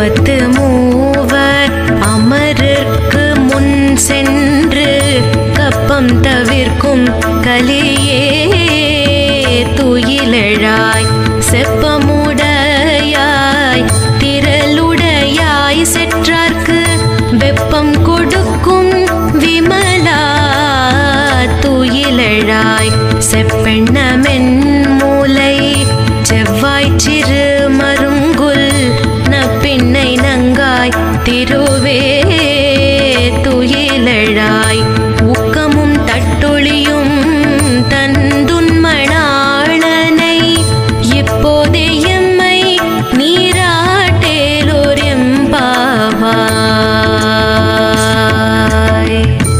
முப்பத்து மூவர் அமருக்கு முன் சென்று கப்பம் தவிர்க்கும் கலியே துயிலழாய் செப்பமுடையாய் திரளுடையாய் செற்றார்க்கு வெப்பம் கொடுக்கும் விமலா துயிலழாய் செப்ப திருவே